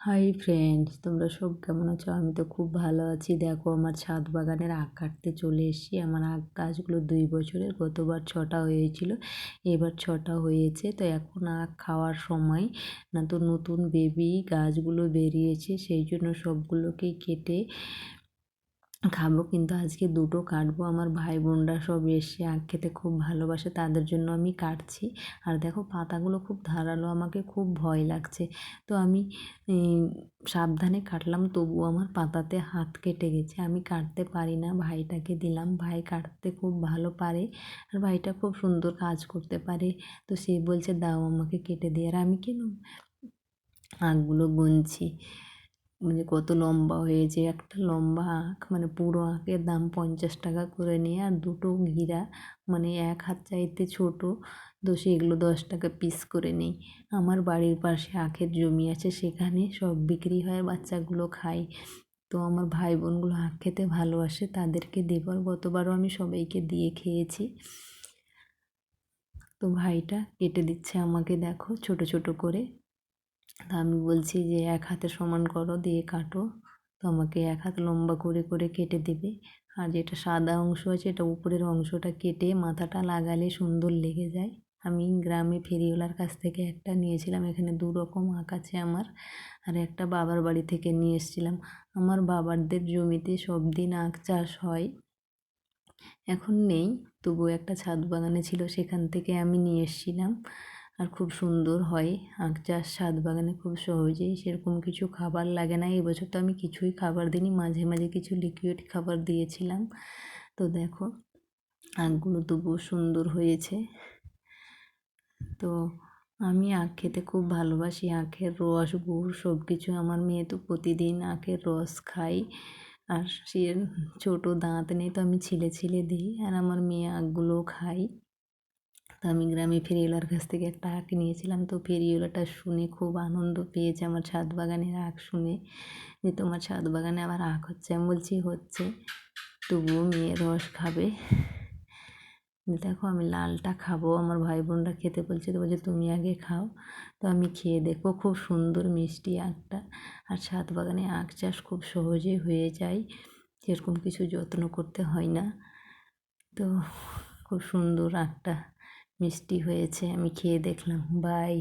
Hi friends তোমরা সব কেমন আছো? আমি তো খুব ভালো আছি। দেখো, আমার ছাদ বাগানের আখ কাটতে চলে এসেছি। আমার আখ গাছগুলো দুই বছরের, গতবার ছটা হয়েছিল, এবার ছটা হয়েছে। তো এখন আখ খাওয়ার সময় না তো নতুন বেবি গাছগুলো বেরিয়েছে, সেই জন্য সবগুলোকেই কেটে খাব কিন্তু আজকে দুটো কাটবো। আমার ভাই বোনরা সব এসে আখ খেতে খুব ভালোবাসে, তাদের জন্য আমি কাটছি। আর দেখো, পাতাগুলো খুব ধারালো, আমাকে খুব ভয় লাগছে। তো আমি সাবধানে কাটলাম, তবুও আমার পাতাতে হাত কেটে গেছে। আমি কাটতে পারি না, ভাইটাকে দিলাম। ভাই কাটতে খুব ভালো পারে আর ভাইটা খুব সুন্দর কাজ করতে পারে। তো সে বলছে, দাও আমাকে কেটে দিয়ে আর আমি কেন? আখগুলো গুনছি। মানে কত লম্বা হয়েছে, একটা লম্বা আঁখ মানে পুরো আঁখের দাম পঞ্চাশ টাকা করে নিয়ে আর দুটো ঘিরা মানে এক হাত চাইতে ছোটো, তো সেগুলো দশ টাকা পিস করে নেই। আমার বাড়ির পাশে আখের জমি আছে, সেখানে সব বিক্রি হয়, বাচ্চাগুলো খায়। তো আমার ভাই বোনগুলো আখ খেতে ভালোবাসে, তাদেরকে দেবার গতবারও আমি সবাইকে দিয়ে খেয়েছি। তো ভাইটা কেটে দিচ্ছে আমাকে, দেখো, ছোট ছোট করে। তা আমি বলছি যে, এক হাতে সমান করো, দিয়ে কাটো। তো আমাকে এক হাত লম্বা করে করে কেটে দেবে। আর যেটা সাদা অংশ আছে, এটা উপরের অংশটা কেটে মাথাটা লাগালে সুন্দর লেগে যায়। আমি গ্রামে ফেরিওয়ালার কাছ থেকে একটা নিয়েছিলাম, এখানে দু রকম আঁক আছে আমার। আর একটা বাবার বাড়ি থেকে নিয়ে এসেছিলাম। আমার বাবারদের জমিতে সব দিন আখ চাষ হয়। এখন নেই তবু একটা ছাদ বাগানে ছিল, সেখান থেকে আমি নিয়ে এসেছিলাম। আর খুব সুন্দর হয়। আখ চাষ ছাদ বাগানে খুব সহজেই সেরকম কিছু খাবার লাগে না। এবছর তো আমি কিছুই খাবার দিইনি। মাঝে মাঝে কিছু লিকুইড খাবার দিয়েছিলাম। তো দেখো, আখগুলো তবুও সুন্দর হয়েছে। তো আমি আখ খেতে খুব ভালোবাসি। আখের রস, গুড় সব কিছু আমার মেয়ে তো প্রতিদিন আখের রস খাই আর সে ছোটো দাঁত নেই তো আমি ছিলে ছিলে দিই। আর আমার মেয়ে আখগুলোও খাই তো আমি গ্রামে ফেরিওয়ালার কাছ থেকে একটা আখ নিয়েছিলাম। তো ফেরিওয়ালাটা শুনে খুব আনন্দ পেয়েছে আমার ছাদ বাগানের আঁক শুনে। যে তোমার ছাদ বাগানে আবার আখ হচ্ছে? আমি বলছি, হচ্ছে। তবুও মেয়ে রস খাবে। দেখো, আমি লালটা খাব। আমার ভাই বোনরা খেতে বলছে, তো বলছে, তুমি আগে খাও। তো আমি খেয়ে দেখব খুব সুন্দর মিষ্টি আখটা। আর ছাদ বাগানে আখ চাষ খুব সহজে হয়ে যায়। সেরকম কিছু যত্ন করতে হয় না। তো খুব সুন্দর আখটা। মিষ্টি হয়েছে আমি খেয়ে দেখলাম বাই